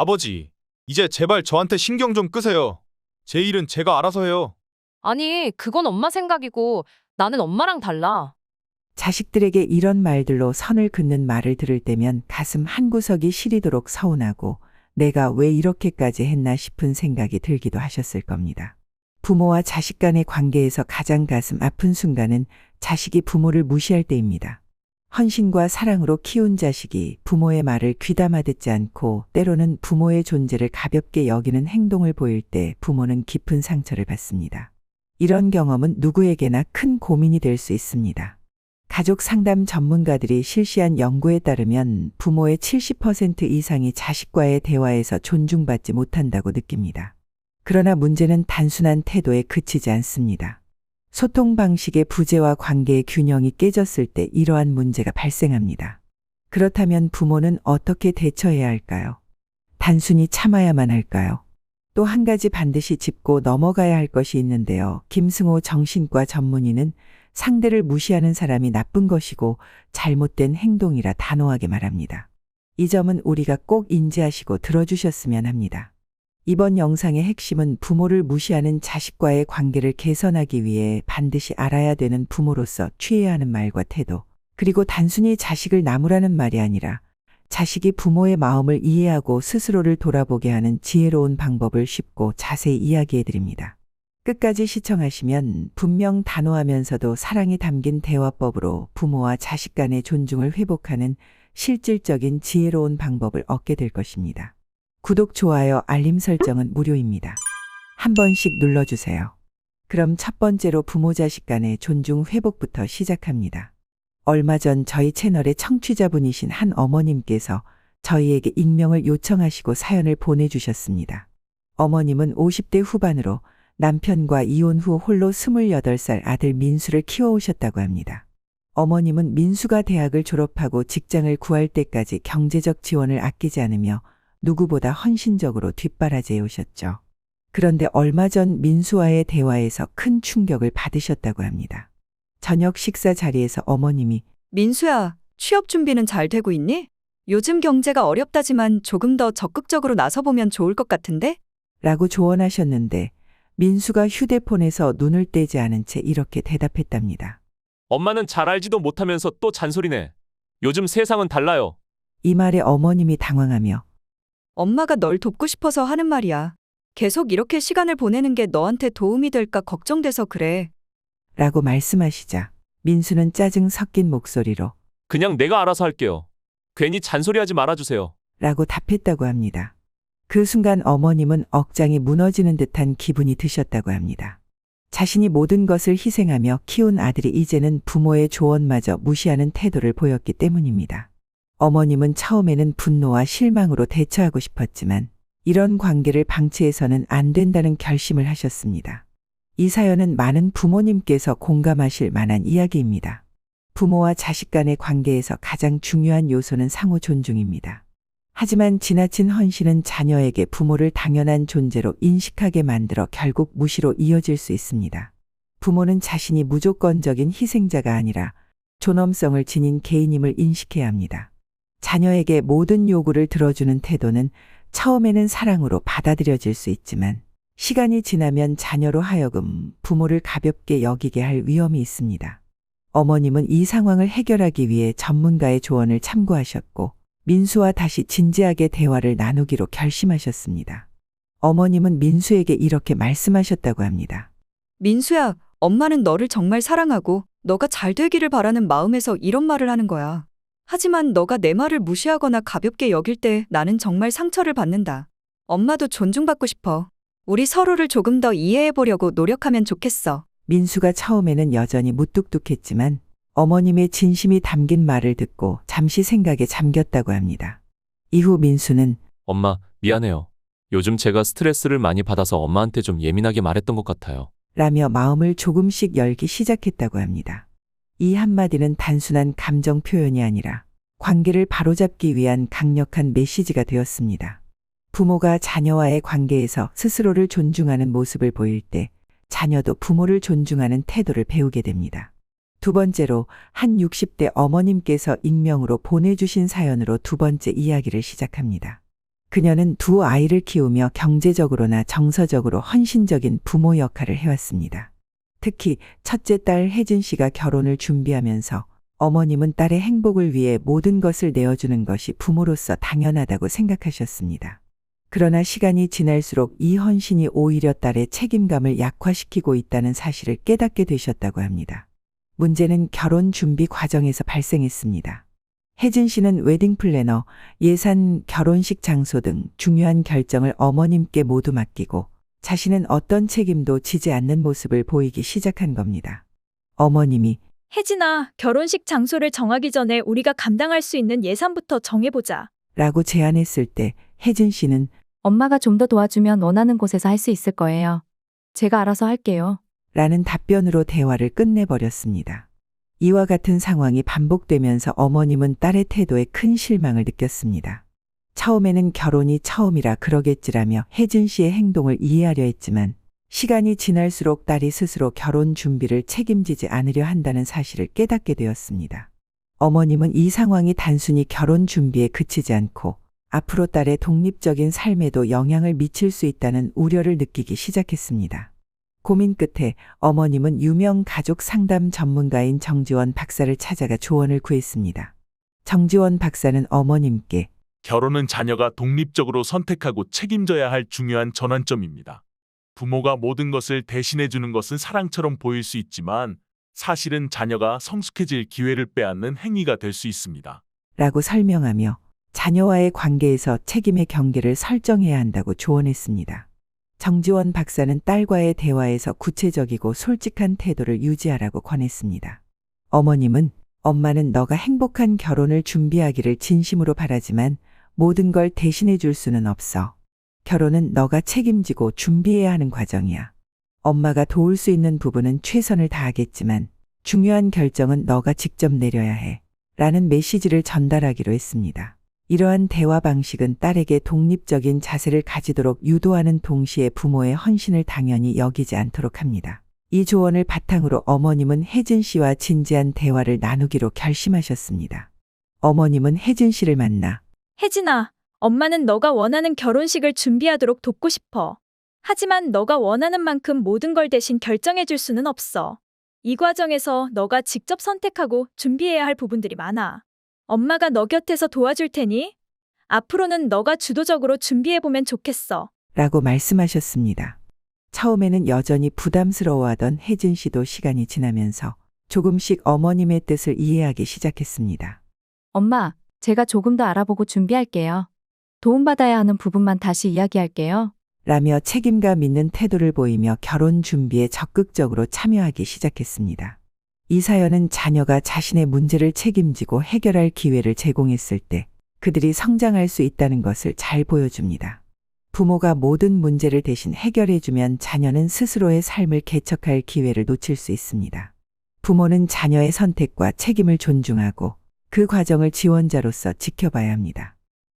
아버지, 이제 제발 저한테 신경 좀 끄세요. 제 일은 제가 알아서 해요. 아니, 그건 엄마 생각이고 나는 엄마랑 달라. 자식들에게 이런 말들로 선을 긋는 말을 들을 때면 가슴 한구석이 시리도록 서운하고 내가 왜 이렇게까지 했나 싶은 생각이 들기도 하셨을 겁니다. 부모와 자식 간의 관계에서 가장 가슴 아픈 순간은 자식이 부모를 무시할 때입니다. 헌신과 사랑으로 키운 자식이 부모의 말을 귀담아 듣지 않고 때로는 부모의 존재를 가볍게 여기는 행동을 보일 때 부모는 깊은 상처를 받습니다. 이런 경험은 누구에게나 큰 고민이 될 수 있습니다. 가족 상담 전문가들이 실시한 연구에 따르면 부모의 70% 이상이 자식과의 대화에서 존중받지 못한다고 느낍니다. 그러나 문제는 단순한 태도에 그치지 않습니다. 소통 방식의 부재와 관계의 균형이 깨졌을 때 이러한 문제가 발생합니다. 그렇다면 부모는 어떻게 대처해야 할까요? 단순히 참아야만 할까요? 또 한 가지 반드시 짚고 넘어가야 할 것이 있는데요. 김승호 정신과 전문의는 상대를 무시하는 사람이 나쁜 것이고 잘못된 행동이라 단호하게 말합니다. 이 점은 우리가 꼭 인지하시고 들어주셨으면 합니다. 이번 영상의 핵심은 부모를 무시하는 자식과의 관계를 개선하기 위해 반드시 알아야 되는 부모로서 취해야 하는 말과 태도, 그리고 단순히 자식을 나무라는 말이 아니라 자식이 부모의 마음을 이해하고 스스로를 돌아보게 하는 지혜로운 방법을 쉽고 자세히 이야기해 드립니다. 끝까지 시청하시면 분명 단호하면서도 사랑이 담긴 대화법으로 부모와 자식 간의 존중을 회복하는 실질적인 지혜로운 방법을 얻게 될 것입니다. 구독, 좋아요, 알림 설정은 무료입니다. 한 번씩 눌러주세요. 그럼 첫 번째로 부모 자식 간의 존중 회복부터 시작합니다. 얼마 전 저희 채널의 청취자분이신 한 어머님께서 저희에게 익명을 요청하시고 사연을 보내주셨습니다. 어머님은 50대 후반으로 남편과 이혼 후 홀로 28살 아들 민수를 키워오셨다고 합니다. 어머님은 민수가 대학을 졸업하고 직장을 구할 때까지 경제적 지원을 아끼지 않으며 누구보다 헌신적으로 뒷바라지해 오셨죠. 그런데 얼마 전 민수와의 대화에서 큰 충격을 받으셨다고 합니다. 저녁 식사 자리에서 어머님이 민수야, 취업 준비는 잘 되고 있니? 요즘 경제가 어렵다지만 조금 더 적극적으로 나서보면 좋을 것 같은데? 라고 조언하셨는데 민수가 휴대폰에서 눈을 떼지 않은 채 이렇게 대답했답니다. 엄마는 잘 알지도 못하면서 또 잔소리네. 요즘 세상은 달라요. 이 말에 어머님이 당황하며 엄마가 널 돕고 싶어서 하는 말이야. 계속 이렇게 시간을 보내는 게 너한테 도움이 될까 걱정돼서 그래. 라고 말씀하시자 민수는 짜증 섞인 목소리로 그냥 내가 알아서 할게요. 괜히 잔소리하지 말아주세요. 라고 답했다고 합니다. 그 순간 어머님은 억장이 무너지는 듯한 기분이 드셨다고 합니다. 자신이 모든 것을 희생하며 키운 아들이 이제는 부모의 조언마저 무시하는 태도를 보였기 때문입니다. 어머님은 처음에는 분노와 실망으로 대처하고 싶었지만 이런 관계를 방치해서는 안 된다는 결심을 하셨습니다. 이 사연은 많은 부모님께서 공감하실 만한 이야기입니다. 부모와 자식 간의 관계에서 가장 중요한 요소는 상호 존중입니다. 하지만 지나친 헌신은 자녀에게 부모를 당연한 존재로 인식하게 만들어 결국 무시로 이어질 수 있습니다. 부모는 자신이 무조건적인 희생자가 아니라 존엄성을 지닌 개인임을 인식해야 합니다. 자녀에게 모든 요구를 들어주는 태도는 처음에는 사랑으로 받아들여질 수 있지만 시간이 지나면 자녀로 하여금 부모를 가볍게 여기게 할 위험이 있습니다. 어머님은 이 상황을 해결하기 위해 전문가의 조언을 참고하셨고 민수와 다시 진지하게 대화를 나누기로 결심하셨습니다. 어머님은 민수에게 이렇게 말씀하셨다고 합니다. 민수야, 엄마는 너를 정말 사랑하고 너가 잘 되기를 바라는 마음에서 이런 말을 하는 거야. 하지만 너가 내 말을 무시하거나 가볍게 여길 때 나는 정말 상처를 받는다. 엄마도 존중받고 싶어. 우리 서로를 조금 더 이해해 보려고 노력하면 좋겠어. 민수가 처음에는 여전히 무뚝뚝했지만 어머님의 진심이 담긴 말을 듣고 잠시 생각에 잠겼다고 합니다. 이후 민수는 엄마, 미안해요. 요즘 제가 스트레스를 많이 받아서 엄마한테 좀 예민하게 말했던 것 같아요. 라며 마음을 조금씩 열기 시작했다고 합니다. 이 한마디는 단순한 감정 표현이 아니라 관계를 바로잡기 위한 강력한 메시지가 되었습니다. 부모가 자녀와의 관계에서 스스로를 존중하는 모습을 보일 때 자녀도 부모를 존중하는 태도를 배우게 됩니다. 두 번째로 한 60대 어머님께서 익명으로 보내주신 사연으로 두 번째 이야기를 시작합니다. 그녀는 두 아이를 키우며 경제적으로나 정서적으로 헌신적인 부모 역할을 해왔습니다. 특히 첫째 딸 혜진 씨가 결혼을 준비하면서 어머님은 딸의 행복을 위해 모든 것을 내어주는 것이 부모로서 당연하다고 생각하셨습니다. 그러나 시간이 지날수록 이 헌신이 오히려 딸의 책임감을 약화시키고 있다는 사실을 깨닫게 되셨다고 합니다. 문제는 결혼 준비 과정에서 발생했습니다. 혜진 씨는 웨딩 플래너, 예산, 결혼식 장소 등 중요한 결정을 어머님께 모두 맡기고 자신은 어떤 책임도 지지 않는 모습을 보이기 시작한 겁니다. 어머님이 혜진아, 결혼식 장소를 정하기 전에 우리가 감당할 수 있는 예산부터 정해보자. 라고 제안했을 때 혜진 씨는 엄마가 좀 더 도와주면 원하는 곳에서 할 수 있을 거예요. 제가 알아서 할게요. 라는 답변으로 대화를 끝내버렸습니다. 이와 같은 상황이 반복되면서 어머님은 딸의 태도에 큰 실망을 느꼈습니다. 처음에는 결혼이 처음이라 그러겠지라며 혜진 씨의 행동을 이해하려 했지만 시간이 지날수록 딸이 스스로 결혼 준비를 책임지지 않으려 한다는 사실을 깨닫게 되었습니다. 어머님은 이 상황이 단순히 결혼 준비에 그치지 않고 앞으로 딸의 독립적인 삶에도 영향을 미칠 수 있다는 우려를 느끼기 시작했습니다. 고민 끝에 어머님은 유명 가족 상담 전문가인 정지원 박사를 찾아가 조언을 구했습니다. 정지원 박사는 어머님께 결혼은 자녀가 독립적으로 선택하고 책임져야 할 중요한 전환점입니다. 부모가 모든 것을 대신해 주는 것은 사랑처럼 보일 수 있지만 사실은 자녀가 성숙해질 기회를 빼앗는 행위가 될 수 있습니다. 라고 설명하며 자녀와의 관계에서 책임의 경계를 설정해야 한다고 조언했습니다. 정지원 박사는 딸과의 대화에서 구체적이고 솔직한 태도를 유지하라고 권했습니다. 어머님은 엄마는 너가 행복한 결혼을 준비하기를 진심으로 바라지만 모든 걸 대신해 줄 수는 없어. 결혼은 너가 책임지고 준비해야 하는 과정이야. 엄마가 도울 수 있는 부분은 최선을 다하겠지만 중요한 결정은 너가 직접 내려야 해. 라는 메시지를 전달하기로 했습니다. 이러한 대화 방식은 딸에게 독립적인 자세를 가지도록 유도하는 동시에 부모의 헌신을 당연히 여기지 않도록 합니다. 이 조언을 바탕으로 어머님은 혜진 씨와 진지한 대화를 나누기로 결심하셨습니다. 어머님은 혜진 씨를 만나 혜진아, 엄마는 너가 원하는 결혼식을 준비하도록 돕고 싶어. 하지만 너가 원하는 만큼 모든 걸 대신 결정해 줄 수는 없어. 이 과정에서 너가 직접 선택하고 준비해야 할 부분들이 많아. 엄마가 너 곁에서 도와줄 테니 앞으로는 너가 주도적으로 준비해 보면 좋겠어. 라고 말씀하셨습니다. 처음에는 여전히 부담스러워하던 혜진 씨도 시간이 지나면서 조금씩 어머님의 뜻을 이해하기 시작했습니다. 엄마, 제가 조금 더 알아보고 준비할게요. 도움받아야 하는 부분만 다시 이야기할게요. 라며 책임감 있는 태도를 보이며 결혼 준비에 적극적으로 참여하기 시작했습니다. 이 사연은 자녀가 자신의 문제를 책임지고 해결할 기회를 제공했을 때 그들이 성장할 수 있다는 것을 잘 보여줍니다. 부모가 모든 문제를 대신 해결해주면 자녀는 스스로의 삶을 개척할 기회를 놓칠 수 있습니다. 부모는 자녀의 선택과 책임을 존중하고 그 과정을 지원자로서 지켜봐야 합니다.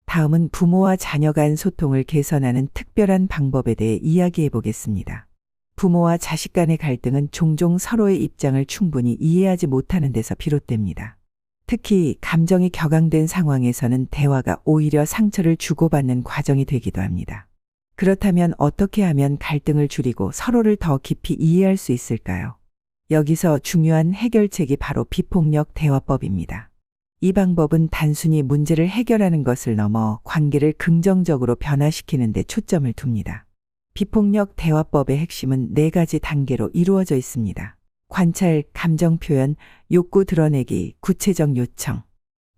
다음은 부모와 자녀 간 소통을 개선하는 특별한 방법에 대해 이야기해 보겠습니다. 부모와 자식 간의 갈등은 종종 서로의 입장을 충분히 이해하지 못하는 데서 비롯됩니다. 특히 감정이 격앙된 상황에서는 대화가 오히려 상처를 주고받는 과정이 되기도 합니다. 그렇다면 어떻게 하면 갈등을 줄이고 서로를 더 깊이 이해할 수 있을까요? 여기서 중요한 해결책이 바로 비폭력 대화법입니다. 이 방법은 단순히 문제를 해결하는 것을 넘어 관계를 긍정적으로 변화시키는 데 초점을 둡니다. 비폭력 대화법의 핵심은 네 가지 단계로 이루어져 있습니다. 관찰, 감정 표현, 욕구 드러내기, 구체적 요청.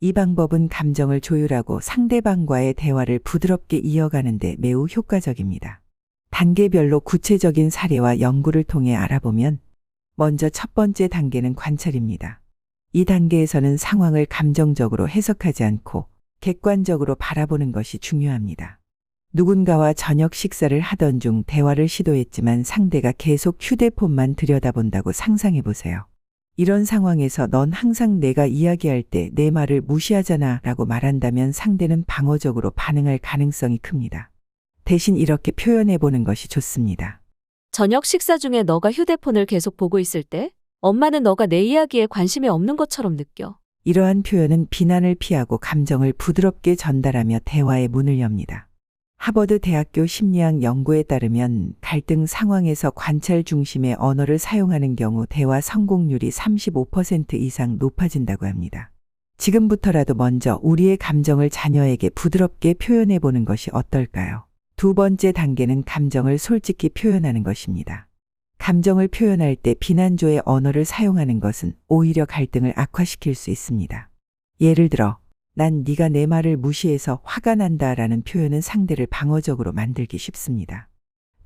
이 방법은 감정을 조율하고 상대방과의 대화를 부드럽게 이어가는 데 매우 효과적입니다. 단계별로 구체적인 사례와 연구를 통해 알아보면 먼저 첫 번째 단계는 관찰입니다. 이 단계에서는 상황을 감정적으로 해석하지 않고 객관적으로 바라보는 것이 중요합니다. 누군가와 저녁 식사를 하던 중 대화를 시도했지만 상대가 계속 휴대폰만 들여다본다고 상상해 보세요. 이런 상황에서 넌 항상 내가 이야기할 때 내 말을 무시하잖아 라고 말한다면 상대는 방어적으로 반응할 가능성이 큽니다. 대신 이렇게 표현해 보는 것이 좋습니다. 저녁 식사 중에 너가 휴대폰을 계속 보고 있을 때 엄마는 너가 내 이야기에 관심이 없는 것처럼 느껴. 이러한 표현은 비난을 피하고 감정을 부드럽게 전달하며 대화의 문을 엽니다. 하버드 대학교 심리학 연구에 따르면 갈등 상황에서 관찰 중심의 언어를 사용하는 경우 대화 성공률이 35% 이상 높아진다고 합니다. 지금부터라도 먼저 우리의 감정을 자녀에게 부드럽게 표현해 보는 것이 어떨까요? 두 번째 단계는 감정을 솔직히 표현하는 것입니다. 감정을 표현할 때 비난조의 언어를 사용하는 것은 오히려 갈등을 악화시킬 수 있습니다. 예를 들어 난 네가 내 말을 무시해서 화가 난다라는 표현은 상대를 방어적으로 만들기 쉽습니다.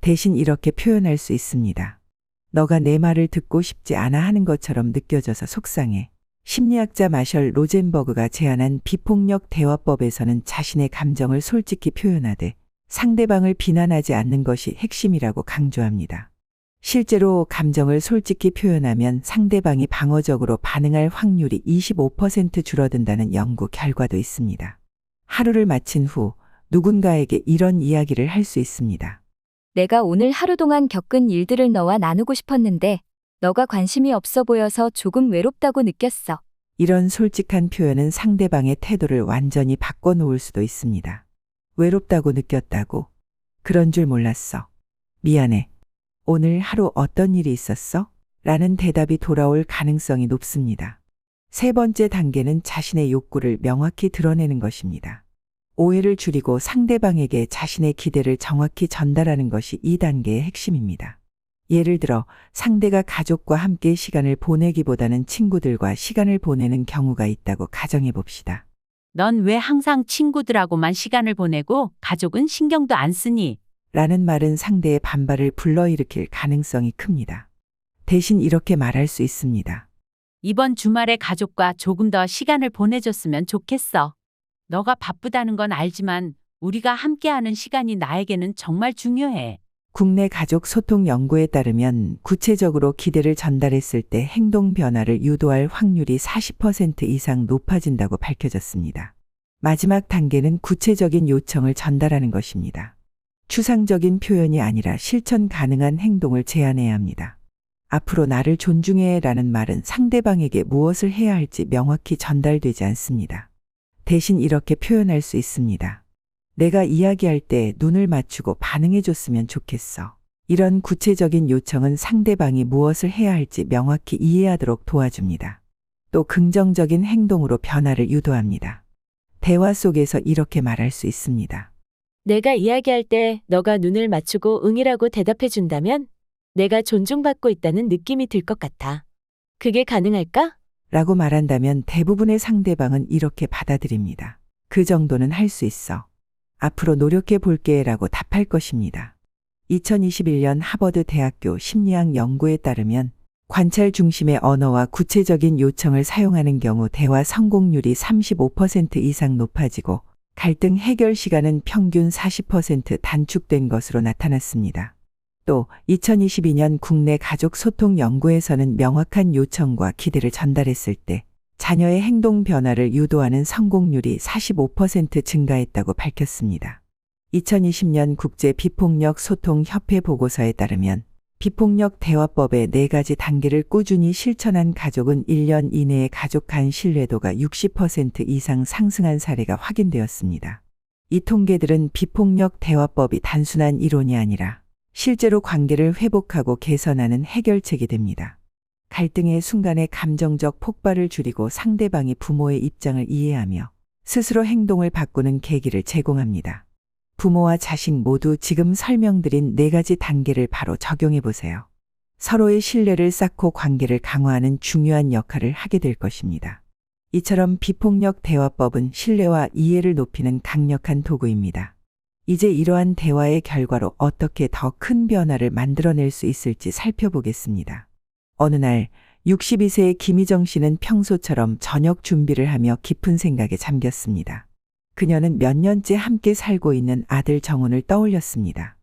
대신 이렇게 표현할 수 있습니다. 너가 내 말을 듣고 싶지 않아 하는 것처럼 느껴져서 속상해. 심리학자 마셜 로젠버그가 제안한 비폭력 대화법에서는 자신의 감정을 솔직히 표현하되 상대방을 비난하지 않는 것이 핵심이라고 강조합니다. 실제로 감정을 솔직히 표현하면 상대방이 방어적으로 반응할 확률이 25% 줄어든다는 연구 결과도 있습니다. 하루를 마친 후 누군가에게 이런 이야기를 할 수 있습니다. 내가 오늘 하루 동안 겪은 일들을 너와 나누고 싶었는데 너가 관심이 없어 보여서 조금 외롭다고 느꼈어. 이런 솔직한 표현은 상대방의 태도를 완전히 바꿔놓을 수도 있습니다. 외롭다고 느꼈다고? 그런 줄 몰랐어. 미안해. 오늘 하루 어떤 일이 있었어? 라는 대답이 돌아올 가능성이 높습니다. 세 번째 단계는 자신의 욕구를 명확히 드러내는 것입니다. 오해를 줄이고 상대방에게 자신의 기대를 정확히 전달하는 것이 이 단계의 핵심입니다. 예를 들어 상대가 가족과 함께 시간을 보내기보다는 친구들과 시간을 보내는 경우가 있다고 가정해 봅시다. 넌 왜 항상 친구들하고만 시간을 보내고 가족은 신경도 안 쓰니? 라는 말은 상대의 반발을 불러일으킬 가능성이 큽니다. 대신 이렇게 말할 수 있습니다. 이번 주말에 가족과 조금 더 시간을 보내줬으면 좋겠어. 너가 바쁘다는 건 알지만 우리가 함께하는 시간이 나에게는 정말 중요해. 국내 가족 소통 연구에 따르면 구체적으로 기대를 전달했을 때 행동 변화를 유도할 확률이 40% 이상 높아진다고 밝혀졌습니다. 마지막 단계는 구체적인 요청을 전달하는 것입니다. 추상적인 표현이 아니라 실천 가능한 행동을 제안해야 합니다. 앞으로 나를 존중해 라는 말은 상대방에게 무엇을 해야 할지 명확히 전달되지 않습니다. 대신 이렇게 표현할 수 있습니다. 내가 이야기할 때 눈을 맞추고 반응해 줬으면 좋겠어. 이런 구체적인 요청은 상대방이 무엇을 해야 할지 명확히 이해하도록 도와줍니다. 또 긍정적인 행동으로 변화를 유도합니다. 대화 속에서 이렇게 말할 수 있습니다. 내가 이야기할 때 너가 눈을 맞추고 응이라고 대답해 준다면 내가 존중받고 있다는 느낌이 들 것 같아. 그게 가능할까? 라고 말한다면 대부분의 상대방은 이렇게 받아들입니다. 그 정도는 할 수 있어. 앞으로 노력해 볼게 라고 답할 것입니다. 2021년 하버드 대학교 심리학 연구에 따르면 관찰 중심의 언어와 구체적인 요청을 사용하는 경우 대화 성공률이 35% 이상 높아지고 갈등 해결 시간은 평균 40% 단축된 것으로 나타났습니다. 또 2022년 국내 가족 소통 연구에서는 명확한 요청과 기대를 전달했을 때 자녀의 행동 변화를 유도하는 성공률이 45% 증가했다고 밝혔습니다. 2020년 국제 비폭력 소통 협회 보고서에 따르면 비폭력 대화법의 네 가지 단계를 꾸준히 실천한 가족은 1년 이내에 가족 간 신뢰도가 60% 이상 상승한 사례가 확인되었습니다. 이 통계들은 비폭력 대화법이 단순한 이론이 아니라 실제로 관계를 회복하고 개선하는 해결책이 됩니다. 갈등의 순간의 감정적 폭발을 줄이고 상대방이 부모의 입장을 이해하며 스스로 행동을 바꾸는 계기를 제공합니다. 부모와 자식 모두 지금 설명드린 네 가지 단계를 바로 적용해 보세요. 서로의 신뢰를 쌓고 관계를 강화하는 중요한 역할을 하게 될 것입니다. 이처럼 비폭력 대화법은 신뢰와 이해를 높이는 강력한 도구입니다. 이제 이러한 대화의 결과로 어떻게 더 큰 변화를 만들어낼 수 있을지 살펴보겠습니다. 어느 날 62세의 김희정 씨는 평소처럼 저녁 준비를 하며 깊은 생각에 잠겼습니다. 그녀는 몇 년째 함께 살고 있는 아들 정훈을 떠올렸습니다.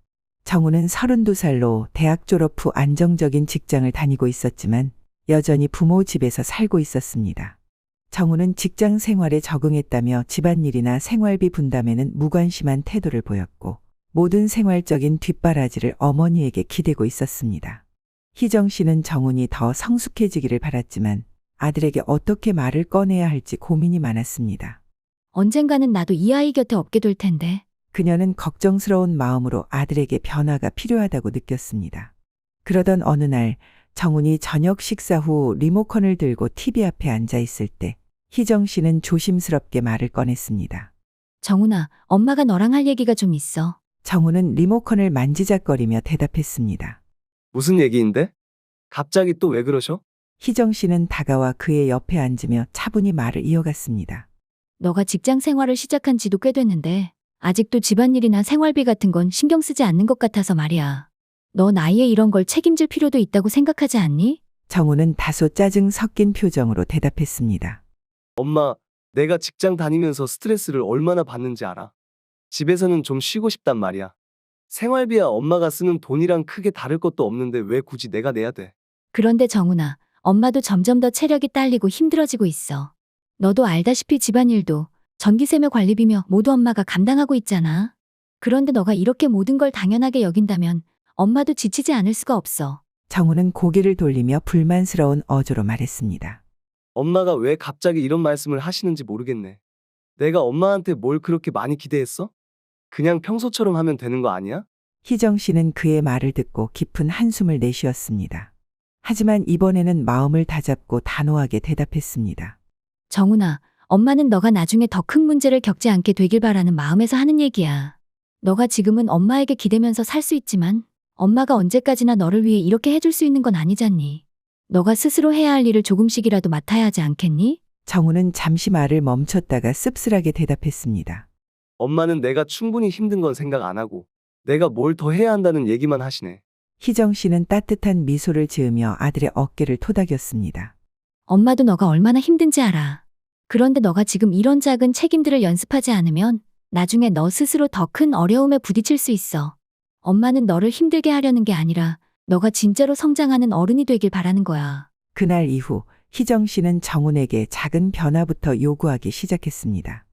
정훈은 32살로 대학 졸업 후 안정적인 직장을 다니고 있었지만 여전히 부모 집에서 살고 있었습니다. 정훈은 직장 생활에 적응했다며 집안일이나 생활비 분담에는 무관심한 태도를 보였고 모든 생활적인 뒷바라지를 어머니에게 기대고 있었습니다. 희정 씨는 정훈이 더 성숙해지기를 바랐지만 아들에게 어떻게 말을 꺼내야 할지 고민이 많았습니다. 언젠가는 나도 이 아이 곁에 없게 될 텐데. 그녀는 걱정스러운 마음으로 아들에게 변화가 필요하다고 느꼈습니다. 그러던 어느 날 정훈이 저녁 식사 후 리모컨을 들고 TV 앞에 앉아 있을 때 희정 씨는 조심스럽게 말을 꺼냈습니다. 정훈아, 엄마가 너랑 할 얘기가 좀 있어. 정훈은 리모컨을 만지작거리며 대답했습니다. 무슨 얘기인데? 갑자기 또 왜 그러셔? 희정 씨는 다가와 그의 옆에 앉으며 차분히 말을 이어갔습니다. 너가 직장 생활을 시작한 지도 꽤 됐는데 아직도 집안일이나 생활비 같은 건 신경 쓰지 않는 것 같아서 말이야. 너 나이에 이런 걸 책임질 필요도 있다고 생각하지 않니? 정훈은 다소 짜증 섞인 표정으로 대답했습니다. 엄마, 내가 직장 다니면서 스트레스를 얼마나 받는지 알아. 집에서는 좀 쉬고 싶단 말이야. 생활비야 엄마가 쓰는 돈이랑 크게 다를 것도 없는데 왜 굳이 내가 내야 돼? 그런데 정훈아, 엄마도 점점 더 체력이 딸리고 힘들어지고 있어. 너도 알다시피 집안일도 전기세며 관리비며 모두 엄마가 감당하고 있잖아. 그런데 너가 이렇게 모든 걸 당연하게 여긴다면 엄마도 지치지 않을 수가 없어. 정훈은 고개를 돌리며 불만스러운 어조로 말했습니다. 엄마가 왜 갑자기 이런 말씀을 하시는지 모르겠네. 내가 엄마한테 뭘 그렇게 많이 기대했어? 그냥 평소처럼 하면 되는 거 아니야? 희정 씨는 그의 말을 듣고 깊은 한숨을 내쉬었습니다. 하지만 이번에는 마음을 다잡고 단호하게 대답했습니다. 정훈아, 엄마는 너가 나중에 더 큰 문제를 겪지 않게 되길 바라는 마음에서 하는 얘기야. 너가 지금은 엄마에게 기대면서 살 수 있지만 엄마가 언제까지나 너를 위해 이렇게 해줄 수 있는 건 아니잖니. 너가 스스로 해야 할 일을 조금씩이라도 맡아야 하지 않겠니? 정훈은 잠시 말을 멈췄다가 씁쓸하게 대답했습니다. 엄마는 내가 충분히 힘든 건 생각 안 하고 내가 뭘 더 해야 한다는 얘기만 하시네. 희정 씨는 따뜻한 미소를 지으며 아들의 어깨를 토닥였습니다. 엄마도 너가 얼마나 힘든지 알아. 그런데 너가 지금 이런 작은 책임들을 연습하지 않으면 나중에 너 스스로 더 큰 어려움에 부딪힐 수 있어. 엄마는 너를 힘들게 하려는 게 아니라 너가 진짜로 성장하는 어른이 되길 바라는 거야. 그날 이후 희정 씨는 정훈에게 작은 변화부터 요구하기 시작했습니다.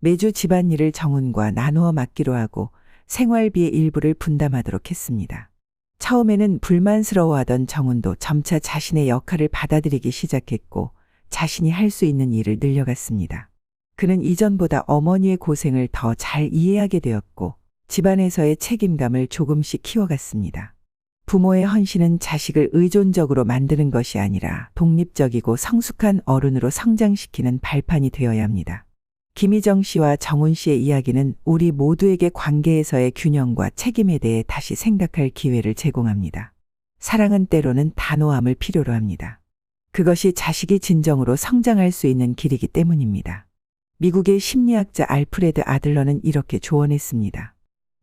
매주 집안일을 정훈과 나누어 맡기로 하고 생활비의 일부를 분담하도록 했습니다. 처음에는 불만스러워하던 정훈도 점차 자신의 역할을 받아들이기 시작했고 자신이 할 수 있는 일을 늘려갔습니다. 그는 이전보다 어머니의 고생을 더 잘 이해하게 되었고 집안에서의 책임감을 조금씩 키워갔습니다. 부모의 헌신은 자식을 의존적으로 만드는 것이 아니라 독립적이고 성숙한 어른으로 성장시키는 발판이 되어야 합니다. 김희정 씨와 정훈 씨의 이야기는 우리 모두에게 관계에서의 균형과 책임에 대해 다시 생각할 기회를 제공합니다. 사랑은 때로는 단호함을 필요로 합니다. 그것이 자식이 진정으로 성장할 수 있는 길이기 때문입니다. 미국의 심리학자 알프레드 아들러는 이렇게 조언했습니다.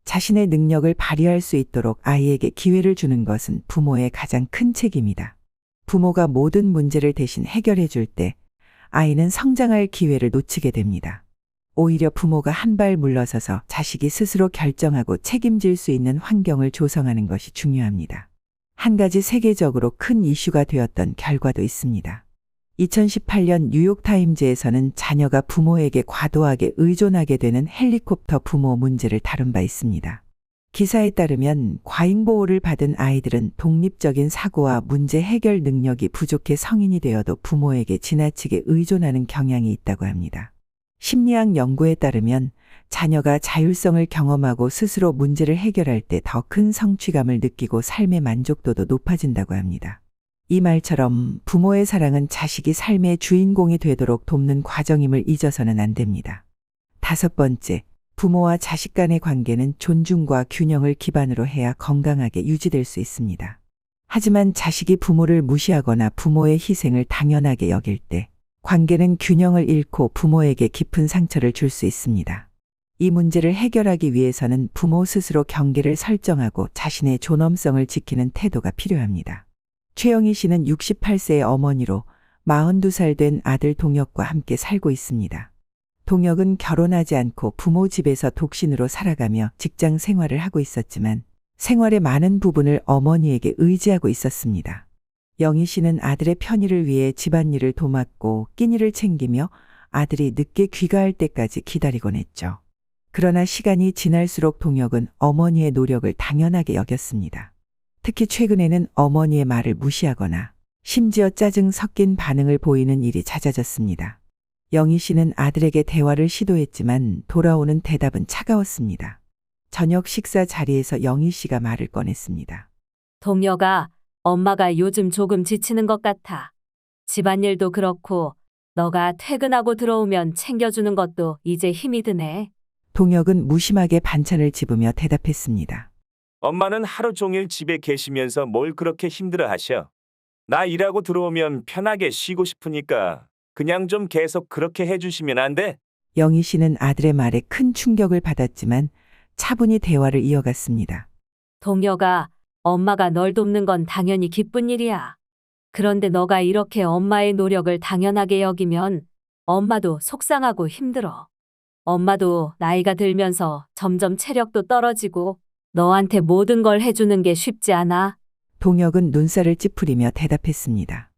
자신의 능력을 발휘할 수 있도록 아이에게 기회를 주는 것은 부모의 가장 큰 책임이다. 부모가 모든 문제를 대신 해결해 줄 때 아이는 성장할 기회를 놓치게 됩니다. 오히려 부모가 한 발 물러서서 자식이 스스로 결정하고 책임질 수 있는 환경을 조성하는 것이 중요합니다. 한 가지 세계적으로 큰 이슈가 되었던 결과도 있습니다. 2018년 뉴욕타임즈에서는 자녀가 부모에게 과도하게 의존하게 되는 헬리콥터 부모 문제를 다룬 바 있습니다. 기사에 따르면 과잉보호를 받은 아이들은 독립적인 사고와 문제 해결 능력이 부족해 성인이 되어도 부모에게 지나치게 의존하는 경향이 있다고 합니다. 심리학 연구에 따르면 자녀가 자율성을 경험하고 스스로 문제를 해결할 때 더 큰 성취감을 느끼고 삶의 만족도도 높아진다고 합니다. 이 말처럼 부모의 사랑은 자식이 삶의 주인공이 되도록 돕는 과정임을 잊어서는 안 됩니다. 다섯 번째, 부모와 자식 간의 관계는 존중과 균형을 기반으로 해야 건강하게 유지될 수 있습니다. 하지만 자식이 부모를 무시하거나 부모의 희생을 당연하게 여길 때 관계는 균형을 잃고 부모에게 깊은 상처를 줄 수 있습니다. 이 문제를 해결하기 위해서는 부모 스스로 경계를 설정하고 자신의 존엄성을 지키는 태도가 필요합니다. 최영희 씨는 68세의 어머니로 42살 된 아들 동혁과 함께 살고 있습니다. 동혁은 결혼하지 않고 부모 집에서 독신으로 살아가며 직장 생활을 하고 있었지만 생활의 많은 부분을 어머니에게 의지하고 있었습니다. 영희 씨는 아들의 편의를 위해 집안일을 도맡고 끼니를 챙기며 아들이 늦게 귀가할 때까지 기다리곤 했죠. 그러나 시간이 지날수록 동혁은 어머니의 노력을 당연하게 여겼습니다. 특히 최근에는 어머니의 말을 무시하거나 심지어 짜증 섞인 반응을 보이는 일이 잦아졌습니다. 영희 씨는 아들에게 대화를 시도했지만 돌아오는 대답은 차가웠습니다. 저녁 식사 자리에서 영희 씨가 말을 꺼냈습니다. 동혁아, 엄마가 요즘 조금 지치는 것 같아. 집안일도 그렇고, 너가 퇴근하고 들어오면 챙겨주는 것도 이제 힘이 드네. 동혁은 무심하게 반찬을 집으며 대답했습니다. 엄마는 하루 종일 집에 계시면서 뭘 그렇게 힘들어 하셔. 나 일하고 들어오면 편하게 쉬고 싶으니까 그냥 좀 계속 그렇게 해주시면 안 돼? 영희 씨는 아들의 말에 큰 충격을 받았지만 차분히 대화를 이어갔습니다. 동혁아, 엄마가 널 돕는 건 당연히 기쁜 일이야. 그런데 너가 이렇게 엄마의 노력을 당연하게 여기면 엄마도 속상하고 힘들어. 엄마도 나이가 들면서 점점 체력도 떨어지고 너한테 모든 걸 해주는 게 쉽지 않아. 동혁은 눈살을 찌푸리며 대답했습니다.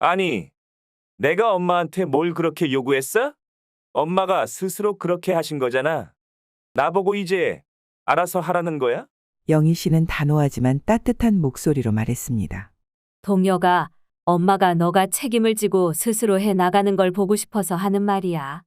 아니, 내가 엄마한테 뭘 그렇게 요구했어? 엄마가 스스로 그렇게 하신 거잖아. 나보고 이제 알아서 하라는 거야? 영희 씨는 단호하지만 따뜻한 목소리로 말했습니다. 동혁아, 엄마가 너가 책임을 지고 스스로 해 나가는 걸 보고 싶어서 하는 말이야.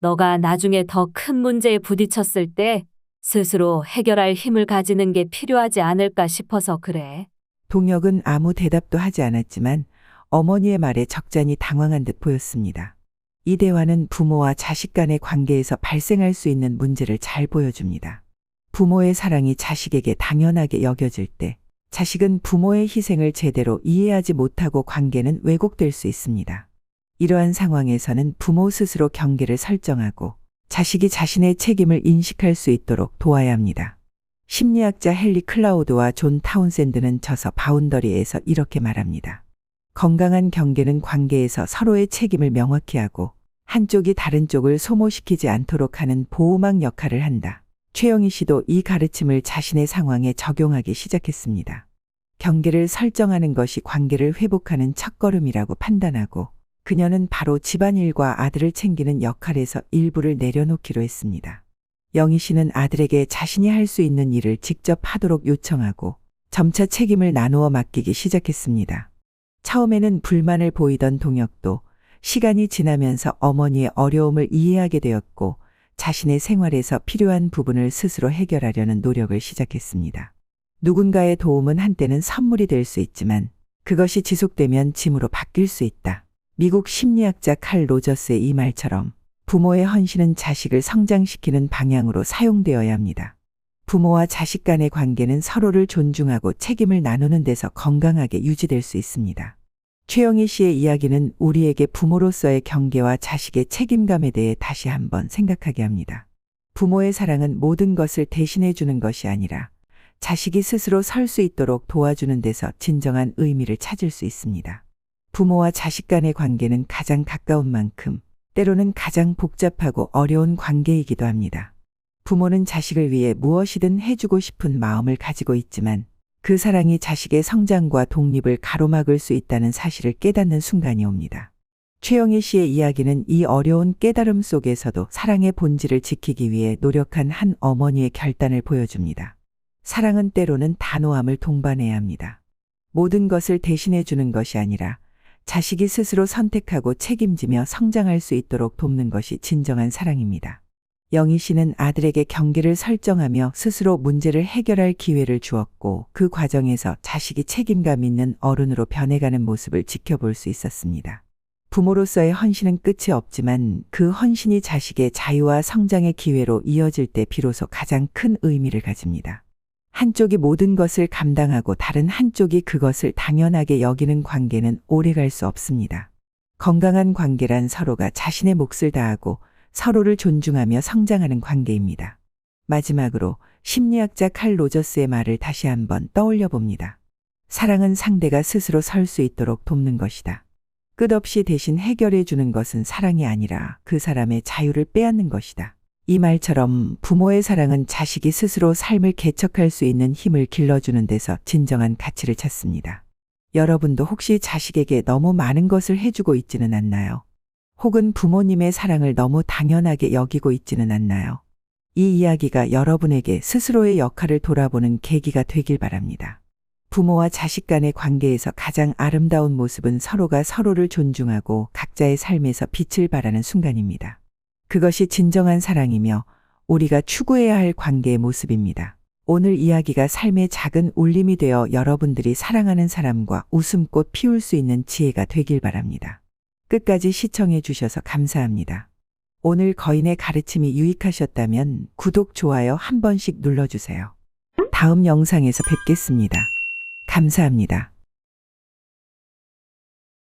너가 나중에 더 큰 문제에 부딪혔을 때 스스로 해결할 힘을 가지는 게 필요하지 않을까 싶어서 그래. 동혁은 아무 대답도 하지 않았지만 어머니의 말에 적잖이 당황한 듯 보였습니다. 이 대화는 부모와 자식 간의 관계에서 발생할 수 있는 문제를 잘 보여줍니다. 부모의 사랑이 자식에게 당연하게 여겨질 때 자식은 부모의 희생을 제대로 이해하지 못하고 관계는 왜곡될 수 있습니다. 이러한 상황에서는 부모 스스로 경계를 설정하고 자식이 자신의 책임을 인식할 수 있도록 도와야 합니다. 심리학자 헨리 클라우드와 존 타운샌드는 저서 바운더리에서 이렇게 말합니다. 건강한 경계는 관계에서 서로의 책임을 명확히 하고 한쪽이 다른 쪽을 소모시키지 않도록 하는 보호막 역할을 한다. 최영희 씨도 이 가르침을 자신의 상황에 적용하기 시작했습니다. 경계를 설정하는 것이 관계를 회복하는 첫걸음이라고 판단하고 그녀는 바로 집안일과 아들을 챙기는 역할에서 일부를 내려놓기로 했습니다. 영희 씨는 아들에게 자신이 할 수 있는 일을 직접 하도록 요청하고 점차 책임을 나누어 맡기기 시작했습니다. 처음에는 불만을 보이던 동혁도 시간이 지나면서 어머니의 어려움을 이해하게 되었고 자신의 생활에서 필요한 부분을 스스로 해결하려는 노력을 시작했습니다. 누군가의 도움은 한때는 선물이 될 수 있지만 그것이 지속되면 짐으로 바뀔 수 있다. 미국 심리학자 칼 로저스의 이 말처럼 부모의 헌신은 자식을 성장시키는 방향으로 사용되어야 합니다. 부모와 자식 간의 관계는 서로를 존중하고 책임을 나누는 데서 건강하게 유지될 수 있습니다. 최영희 씨의 이야기는 우리에게 부모로서의 경계와 자식의 책임감에 대해 다시 한번 생각하게 합니다. 부모의 사랑은 모든 것을 대신해 주는 것이 아니라 자식이 스스로 설 수 있도록 도와주는 데서 진정한 의미를 찾을 수 있습니다. 부모와 자식 간의 관계는 가장 가까운 만큼 때로는 가장 복잡하고 어려운 관계이기도 합니다. 부모는 자식을 위해 무엇이든 해주고 싶은 마음을 가지고 있지만 그 사랑이 자식의 성장과 독립을 가로막을 수 있다는 사실을 깨닫는 순간이 옵니다. 최영희 씨의 이야기는 이 어려운 깨달음 속에서도 사랑의 본질을 지키기 위해 노력한 한 어머니의 결단을 보여줍니다. 사랑은 때로는 단호함을 동반해야 합니다. 모든 것을 대신해 주는 것이 아니라 자식이 스스로 선택하고 책임지며 성장할 수 있도록 돕는 것이 진정한 사랑입니다. 영희 씨는 아들에게 경계를 설정하며 스스로 문제를 해결할 기회를 주었고 그 과정에서 자식이 책임감 있는 어른으로 변해가는 모습을 지켜볼 수 있었습니다. 부모로서의 헌신은 끝이 없지만 그 헌신이 자식의 자유와 성장의 기회로 이어질 때 비로소 가장 큰 의미를 가집니다. 한쪽이 모든 것을 감당하고 다른 한쪽이 그것을 당연하게 여기는 관계는 오래 갈 수 없습니다. 건강한 관계란 서로가 자신의 몫을 다하고 서로를 존중하며 성장하는 관계입니다. 마지막으로 심리학자 칼 로저스의 말을 다시 한번 떠올려 봅니다. 사랑은 상대가 스스로 설 수 있도록 돕는 것이다. 끝없이 대신 해결해 주는 것은 사랑이 아니라 그 사람의 자유를 빼앗는 것이다. 이 말처럼 부모의 사랑은 자식이 스스로 삶을 개척할 수 있는 힘을 길러주는 데서 진정한 가치를 찾습니다. 여러분도 혹시 자식에게 너무 많은 것을 해주고 있지는 않나요? 혹은 부모님의 사랑을 너무 당연하게 여기고 있지는 않나요? 이 이야기가 여러분에게 스스로의 역할을 돌아보는 계기가 되길 바랍니다. 부모와 자식 간의 관계에서 가장 아름다운 모습은 서로가 서로를 존중하고 각자의 삶에서 빛을 발하는 순간입니다. 그것이 진정한 사랑이며 우리가 추구해야 할 관계의 모습입니다. 오늘 이야기가 삶의 작은 울림이 되어 여러분들이 사랑하는 사람과 웃음꽃 피울 수 있는 지혜가 되길 바랍니다. 끝까지 시청해 주셔서 감사합니다. 오늘 거인의 가르침이 유익하셨다면 구독, 좋아요 한 번씩 눌러주세요. 다음 영상에서 뵙겠습니다. 감사합니다.